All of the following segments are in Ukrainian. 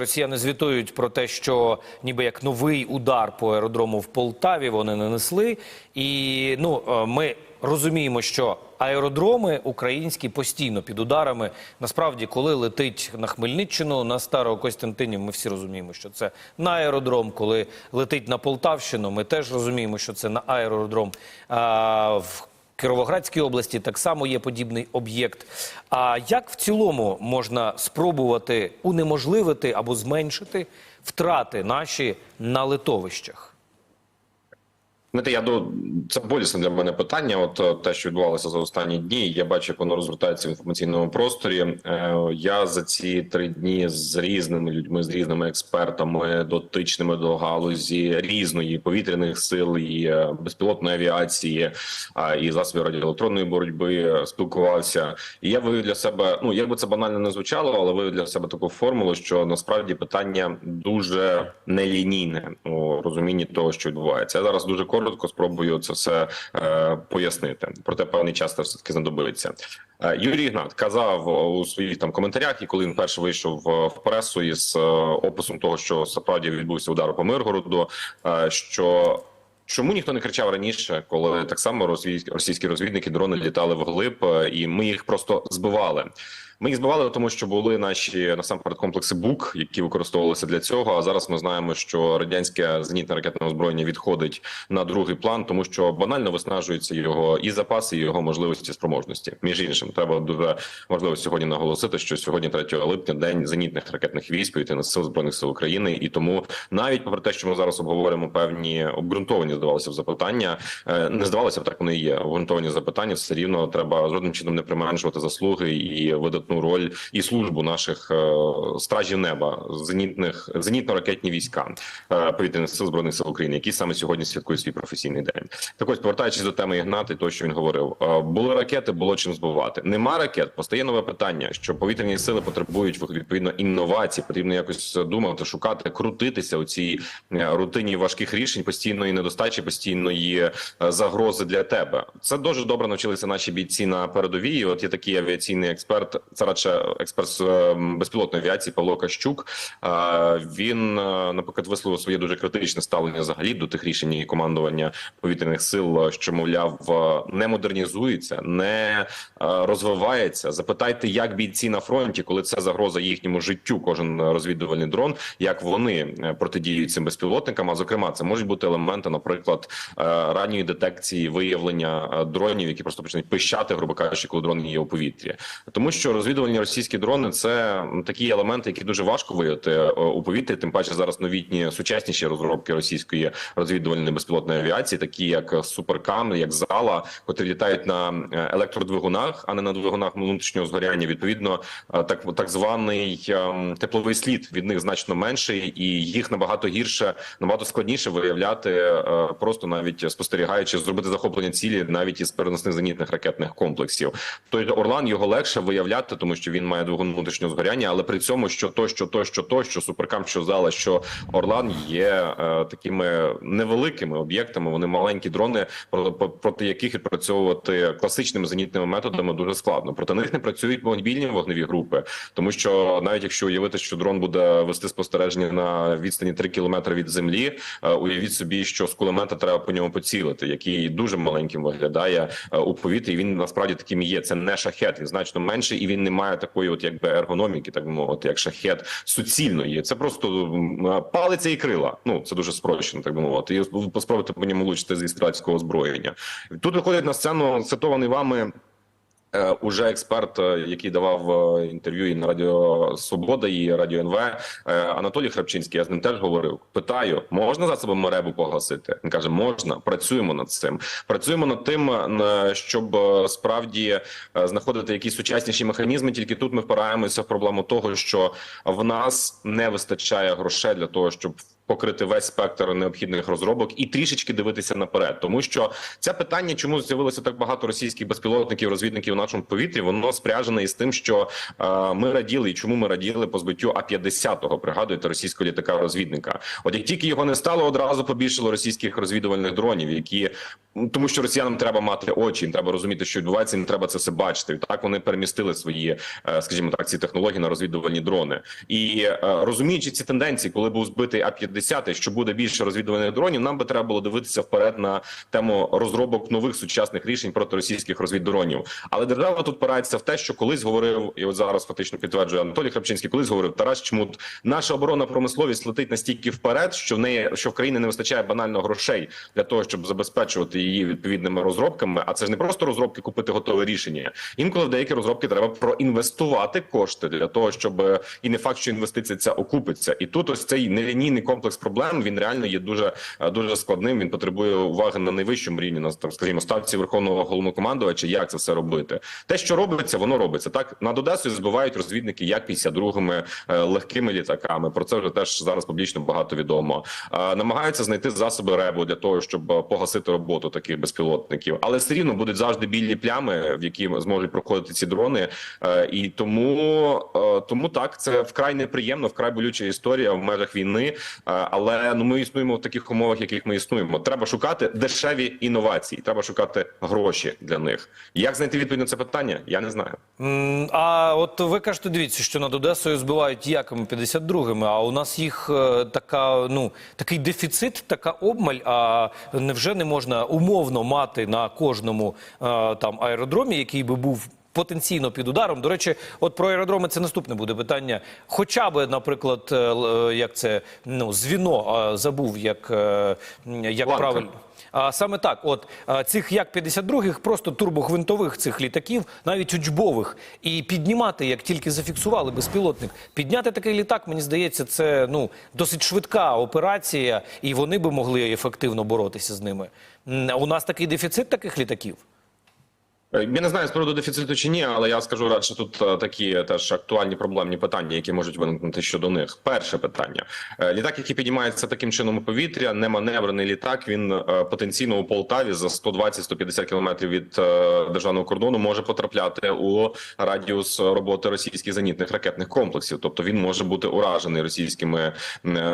Росіяни звітують про те, що ніби як новий удар по аеродрому в Полтаві вони нанесли. І ну е, ми розуміємо, що аеродроми українські постійно під ударами. Насправді, коли летить на Хмельниччину, на Старокостянтинів, ми всі розуміємо, що це на аеродром. Коли летить на Полтавщину, ми теж розуміємо, що це на аеродром. А, в Кіровоградській області так само є подібний об'єкт. А як в цілому можна спробувати унеможливити або зменшити втрати наші на литовищах? Знаєте, я до це болісне для мене питання. От е, те, що відбувалося за останні дні, я бачу, як воно розгортається в інформаційному просторі. Е, Я за ці три дні з різними людьми, з різними експертами, дотичними до галузі різної повітряних сил і е, безпілотної авіації, і засобів радіоелектронної боротьби спілкувався. І я вивів для себе, ну як би це банально не звучало, але вивів для себе таку формулу, що насправді питання дуже нелінійне у розумінні того, що відбувається. Я зараз дуже коротко спробую це все е, пояснити. Проте певний час це все таки знадобиться. Е, Юрій Ігнат казав у своїх там коментарях, і коли він перше вийшов в- пресу із е, описом того, що справді відбувся удар по Миргороду, що Чому ніхто не кричав раніше, коли так само російські розвідники дрони літали вглиб, е, і ми їх просто збивали. Ми їх збивали, тому що були наші насамперед комплекси БУК, які використовувалися для цього. А зараз ми знаємо, що радянське зенітне ракетне озброєння відходить на другий план, тому що банально виснажуються його і запаси, і його можливості спроможності. Між іншим, треба дуже важливо сьогодні наголосити, що сьогодні, 3 липня, день зенітних ракетних військ повітряних сил збройних сил України, і тому навіть попри те, що ми зараз обговоримо певні обґрунтовані, здавалося б, запитання, е, не здавалося б, так вони є. Обґрунтовані запитання все рівно треба жодним чином не применшувати заслуги і видатну роль і службу наших е, стражів неба, зенітних зенітно-ракетні війська е, повітряних сил збройних сил України, які саме сьогодні святкують свій професійний день. Так ось повертаючись до теми Ігнати, того, що він говорив, були ракети, було чим збивати. Нема ракет, постає нове питання, що повітряні сили потребують відповідно інновацій. Потрібно якось думати, шукати, крутитися у цій рутині важких рішень, постійної недостачі, постійної е, загрози для тебе. Це дуже добре навчилися наші бійці на передовій. От є такий авіаційний експерт, це радше експерт з е, безпілотної авіації Павло Кащук. Е, Він, наприклад, висловив своє дуже критичне ставлення взагалі до тих рішень і командування повітряних сил, що мовляв не модернізується, не розвивається. Запитайте, як бійці на фронті, коли це загроза їхньому життю, кожен розвідувальний дрон, як вони протидіють цим безпілотникам. А зокрема, це можуть бути елементи, наприклад, е, ранньої детекції виявлення е, дронів, які просто почнуть пищати, грубо кажучи, коли дрон є у повітрі, тому що розвідувальні російські дрони це такі елементи, які дуже важко виявити е, у повітрі. Тим паче зараз новітні сучасніші розробки російської розвідувальної безпілотної авіації, такі як Суперкам, як зала, котрі літають на електродвигунах, а не на двигунах внутрішнього згоряння. Відповідно, так так званий ем, тепловий слід від них значно менший, і їх набагато гірше, набагато складніше виявляти, просто навіть спостерігаючи, зробити захоплення цілі навіть із переносних зенітних ракетних комплексів. Той Орлан його легше виявляти, тому що він має двигун внутрішнього згоряння, але при цьому що то, що то, що то, що суперкам, що зала, що Орлан є е, такими невеликими об'єктами. Вони маленькі дрони, про- про- проти яких відпрацьовувати класичними зенітними методами дуже складно. Проти них не працюють мобільні вогневі групи, тому що навіть якщо уявити, що дрон буде вести спостереження на відстані 3 кілометри від землі, е, уявіть собі, що з кулемета треба по ньому поцілити, який дуже маленьким виглядає е, у повітрі. Він насправді таким є. Це не шахет, він значно менший, і він не має такої, от якби ергономіки, так би мовити, як шахет суцільної. Це просто е, палиця і крила. Ну це дуже спрощено, так би мовити. І спробувати по ньому влучити зі стрілецького озброєння. Тут виходить на сцену цитований вами. Е, Уже експерт, е, який давав е, інтерв'ю і на Радіо Свобода, і Радіо НВ, Анатолій Храпчинський. Я з ним теж говорив. Питаю, можна засобами ребу погасити? Він каже, можна. Працюємо над цим. Працюємо над тим, щоб справді знаходити якісь сучасніші механізми. Тільки тут ми впираємося в проблему того, що в нас не вистачає грошей для того, щоб покрити весь спектр необхідних розробок і трішечки дивитися наперед, тому що це питання, чому з'явилося так багато російських безпілотників, розвідників в нашому повітрі, воно спряжене із тим, що е, ми раділи, і чому ми раділи по збиттю А-50, пригадуєте, російського літака розвідника. От як тільки його не стало, одразу побільшало російських розвідувальних дронів, які тому, що росіянам треба мати очі, їм треба розуміти, що відбувається, їм треба це все бачити. І так вони перемістили свої, е, скажімо так, ці технології на розвідувальні дрони. І е, розуміючи ці тенденції, коли був збитий А-50, що буде більше розвідувальних дронів, нам би треба було дивитися вперед на тему розробок нових сучасних рішень проти російських розвіддронів. Але держава тут пирається в те, що колись говорив, і от зараз фактично підтверджує Анатолій Храпчинський, колись говорив Тарас Чмут, наша оборонна промисловість летить настільки вперед, що в неї що в країни не вистачає банально грошей для того, щоб забезпечувати її відповідними розробками. А це ж не просто розробки купити готове рішення. Інколи в деякі розробки треба проінвестувати кошти для того, щоб і не факт, що інвестиція ця окупиться. І тут ось цей нелінійний комплекс проблем він реально є дуже е, дуже складним. Він потребує уваги на найвищому рівні, на так скажімо, ставці верховного головнокомандувача. Як це все робити? Те, що робиться, воно робиться так. Над Одесою збивають розвідники як 52-ми е, легкими літаками. Про це вже теж зараз публічно багато відомо. Е, Намагаються знайти засоби РЕБу для того, щоб погасити роботу таких безпілотників, але все рівно будуть завжди білі плями, в які зможуть проходити ці дрони. І тому, тому так це вкрай неприємно, вкрай болюча історія в межах війни. Але ну ми існуємо в таких умовах, яких ми існуємо. Треба шукати дешеві інновації, треба шукати гроші для них. Як знайти відповідь на це питання? Я не знаю. А от ви кажете, дивіться, що над Одесою збивають якими 52-ми, а у нас їх е, така, ну, такий дефіцит, така обмаль, а невже не можна умовно мати на кожному е, там аеродромі, який би був потенційно під ударом. До речі, от про аеродроми це наступне буде питання. Хоча би, наприклад, е, е, як це ну, звіно, забув, як, е, як правильно. А саме так, от цих як 52-х, просто турбогвинтових цих літаків, навіть учбових, і піднімати, як тільки зафіксували безпілотник, підняти такий літак, мені здається, це ну досить швидка операція, і вони би могли ефективно боротися з ними. У нас такий дефіцит таких літаків. Е, Я не знаю з приводу дефіциту чи ні, але я скажу радше тут е, такі теж актуальні проблемні питання, які можуть виникнути щодо них. Перше питання: Е, літак, який піднімається таким чином у повітря, не маневрений літак. Він потенційно у Полтаві за 120-150 кілометрів від державного кордону може потрапляти у радіус роботи російських зенітних ракетних комплексів. Тобто він може бути уражений російськими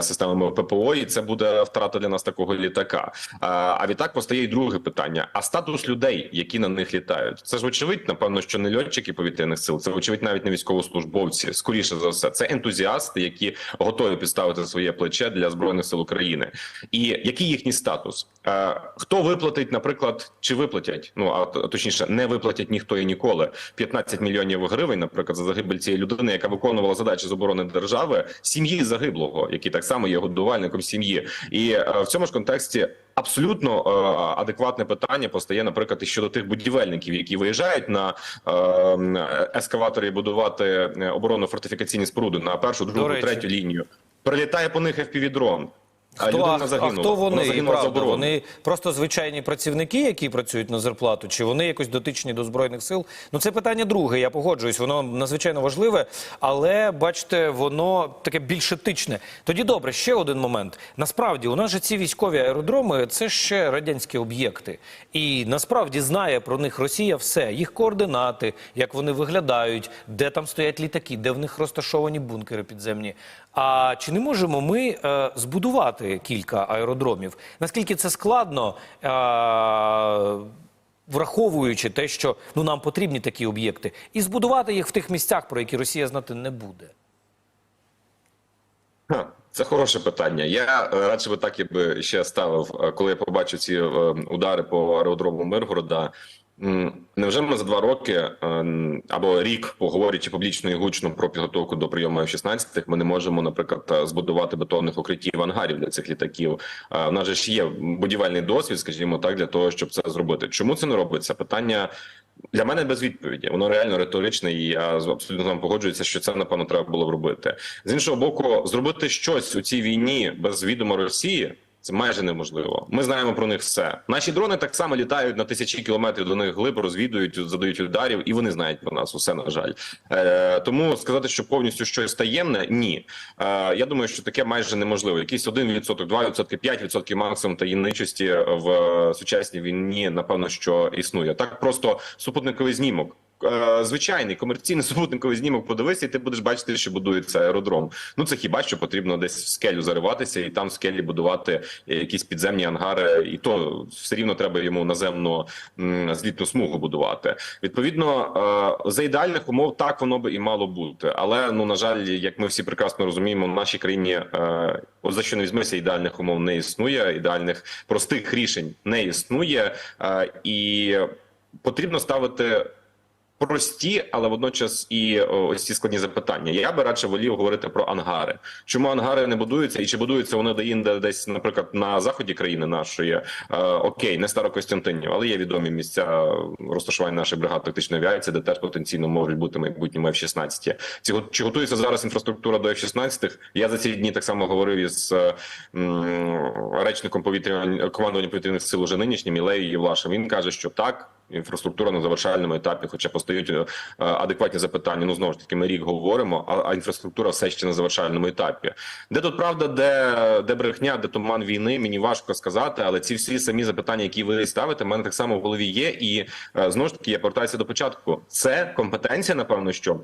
системами ППО, і це буде втрата для нас такого літака. А, відтак постає й друге питання: а статус людей, які на них літають, це ж очевидь, напевно, що не льотчики повітряних сил, це очевидь навіть не військовослужбовці. Скоріше за все, це ентузіасти, які готові підставити своє плече для збройних сил України. І який їхній статус? Е, Хто виплатить, наприклад, чи виплатять? Ну а точніше, не виплатять ніхто і ніколи 15 мільйонів гривень, наприклад, за загибель цієї людини, яка виконувала задачі з оборони держави, сім'ї загиблого, який так само є годувальником сім'ї, і е, в цьому ж контексті. Абсолютно е, адекватне питання постає, наприклад, і щодо тих будівельників, які виїжджають на е, ескаваторі будувати е, оборонно-фортифікаційні споруди на першу, другу, третю лінію. Прилітає по них FPV-дрон. Хто, а, а хто вони? І правда, вони просто звичайні працівники, які працюють на зарплату, чи вони якось дотичні до збройних сил? Ну це питання друге. Я погоджуюсь, воно надзвичайно важливе, але бачите, воно таке більш етичне. Тоді добре, ще один момент. Насправді, у нас же ці військові аеродроми це ще радянські об'єкти, і насправді знає про них Росія все, їх координати, як вони виглядають, де там стоять літаки, де в них розташовані бункери підземні. А чи не можемо ми е, збудувати кілька аеродромів? Наскільки це складно, е, враховуючи те, що ну нам потрібні такі об'єкти, і збудувати їх в тих місцях, про які Росія знати не буде? Це хороше питання. Я е, радше би так якби ще ставив, е, коли я побачив ці е, удари по аеродрому Миргорода. Невже ми за два роки е, або рік, поговорячи публічно і гучно про підготовку до прийому F-16, ми не можемо, наприклад, е, збудувати бетонних укриттів ангарів для цих літаків? Е, У нас же ж є будівельний досвід, скажімо так, для того, щоб це зробити. Чому це не робиться? Питання для мене без відповіді. Воно реально риторичне, і я абсолютно з вами погоджуюся, що це напевно треба було б робити. З іншого боку, зробити щось у цій війні без відома Росії. Це майже неможливо. Ми знаємо про них все. Наші дрони так само літають на тисячі кілометрів до них глиб, розвідують, задають ударів, і вони знають про нас. Усе на жаль. Е, тому сказати, що повністю щось таємне, ні. Е, я думаю, що таке майже неможливо. Якийсь 1%, 2%, 5% максимум таємничості в сучасній війні, напевно, що існує. Так просто супутниковий знімок. Е, Звичайний комерційний супутниковий знімок подивися, і ти будеш бачити, що будується аеродром. Ну це хіба що потрібно десь в скелю зариватися і там в скелі будувати якісь підземні ангари, і то все рівно треба йому наземну злітну смугу будувати. Відповідно, е, за ідеальних умов так воно би і мало бути. Але ну на жаль, як ми всі прекрасно розуміємо, в нашій країні е, от за що не візьмися, ідеальних умов не існує, ідеальних простих рішень не існує, і потрібно ставити прості, але водночас і ось ці складні запитання. Я би радше волів говорити про ангари. Чому ангари не будуються, і чи будуються вони де-інде десь, наприклад, на заході країни нашої? Е, окей, не Старокостянтинів, але є відомі місця розташування нашої бригади тактичної авіації, де теж потенційно можуть бути майбутніми F-16. Ці чи готується зараз інфраструктура до F-16? Я за ці дні так само говорив із е, м, речником повітряного командування повітряних сил уже нинішнім Ілею Євлашем. Він каже, що так. Інфраструктура на завершальному етапі, хоча постають е, адекватні запитання. Ну знову ж таки, ми рік говоримо, а, інфраструктура все ще на завершальному етапі. Де тут правда, де, де брехня, де туман війни, мені важко сказати, але ці всі самі запитання, які ви ставите, в мене так само в голові є. І е, знову ж таки, я повертаюся до початку. Це компетенція, напевно, що.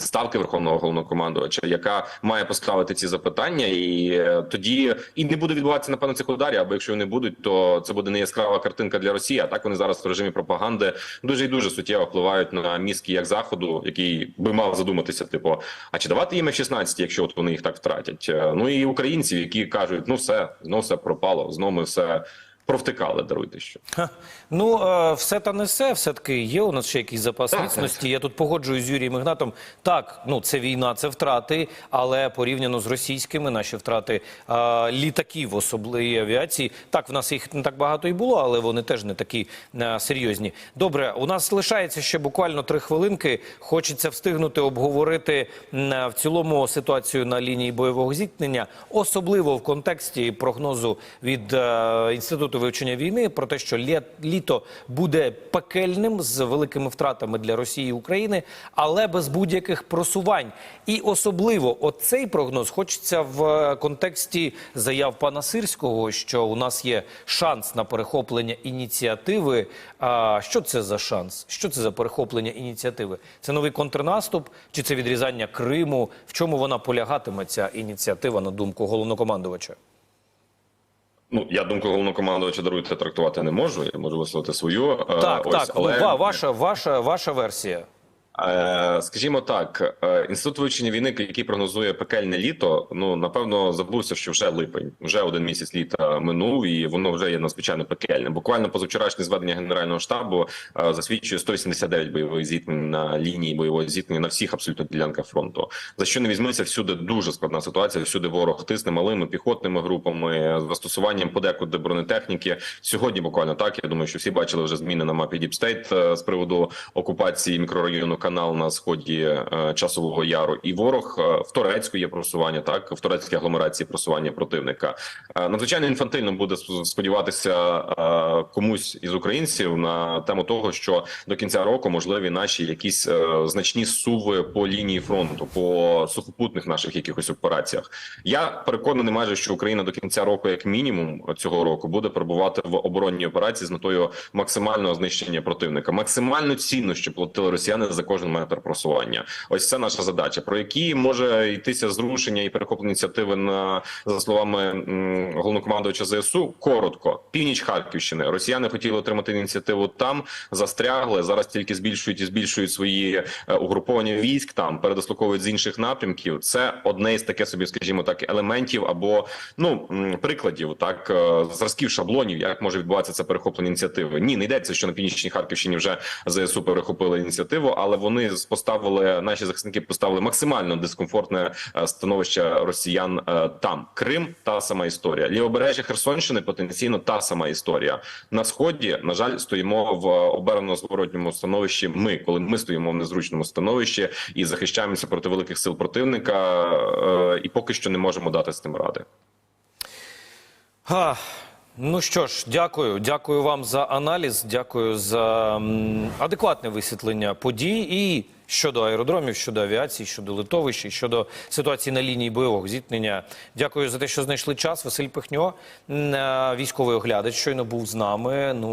Ставки верховного головнокомандувача, яка має поставити ці запитання, і е, тоді і не буде відбуватися напевно цих ударів. Або якщо вони будуть, то це буде не яскрава картинка для Росії. А так вони зараз в режимі пропаганди дуже і дуже суттєво впливають на мізки як заходу, який би мав задуматися, типу, а чи давати їм F-16, якщо от вони їх так втратять? Е, Ну і українців, які кажуть, ну все, знову все пропало, знову ми все провтикали. Даруйте що. Ха. Ну, е, все та не все. Все-таки є у нас ще якийсь запас Так, міцності. Я тут погоджуюсь з Юрієм Ігнатом. Так, ну це війна, це втрати, але порівняно з російськими наші втрати е, літаків, особливої авіації. Так, в нас їх не так багато і було, але вони теж не такі е, серйозні. Добре, у нас лишається ще буквально три хвилинки. Хочеться встигнути обговорити м, в цілому ситуацію на лінії бойового зіткнення, особливо в контексті прогнозу від е, інституту вивчення війни про те, що літ, літо буде пекельним з великими втратами для Росії і України, але без будь-яких просувань. І особливо оцей прогноз хочеться в е, контексті заяв пана Сирського, що у нас є шанс на перехоплення ініціативи. А що це за шанс? Що це за перехоплення ініціативи? Це новий контрнаступ чи це відрізання Криму? В чому вона полягатиме ця ініціатива на думку головнокомандувача? Ну я думку головнокомандувача даруйте трактувати не можу. Я можу висловити свою. е, Так, ось, так, але... ну, ва- ваша, ваша, ваша версія. Е, Скажімо так, е, інститут вивчення війни, який прогнозує пекельне літо, ну напевно забувся, що вже липень, вже один місяць літа минув, і воно вже є надзвичайно пекельне. Буквально позавчорашнє зведення генерального штабу е, засвідчує 189 бойових зіткнень на лінії бойового зіткнення на всіх абсолютно ділянках фронту. За що не візьметься, всюди дуже складна ситуація. Всюди ворог тисне малими піхотними групами з застосуванням подекуди бронетехніки. Сьогодні буквально так. Я думаю, що всі бачили вже зміни на мапі Діпстейт з приводу окупації мікрорайону канал на сході е, часового яру. І ворог е, в Турецьку є просування. Так в турецькій агломерації просування противника. Е, Надзвичайно інфантильно буде сподіватися комусь із українців на тему того, що до кінця року можливі наші якісь значні суви по лінії фронту, по сухопутних наших якихось операціях. Я переконаний майже, що Україна до кінця року, як мінімум цього року, буде перебувати в оборонній операції з метою максимального знищення противника, максимально цінно, що платили росіяни за кожен метр просування. Ось це наша задача, про які може йтися зрушення і перехоплення ініціативи на за словами головнокомандувача ЗСУ. Коротко, північ Харківщини. Росіяни хотіли отримати ініціативу там, застрягли. Зараз тільки збільшують і збільшують свої е, угруповання військ там, передислоковують з інших напрямків. Це одне із таке собі, скажімо так, елементів або ну прикладів, так е, зразків шаблонів, як може відбуватися це перехоплення ініціативи. Ні, не йдеться, що на північній Харківщині вже ЗСУ перехопили ініціативу, але вони поставили наші захисники поставили максимально дискомфортне е, становище росіян е, там. Крим та сама історія. Лівобережжя Херсонщини потенційно та сама історія. На сході, на жаль, стоїмо в оберено зворотньому становищі. Ми, коли ми стоїмо в незручному становищі і захищаємося проти великих сил противника, е, і поки що не можемо дати з тим ради. Ну що ж, дякую. Дякую вам за аналіз. Дякую за адекватне висвітлення подій і щодо аеродромів, щодо авіації, щодо литовища, щодо ситуації на лінії бойового зіткнення. Дякую за те, що знайшли час. Василь Пихньо, е, військовий оглядач, щойно був з нами. Ну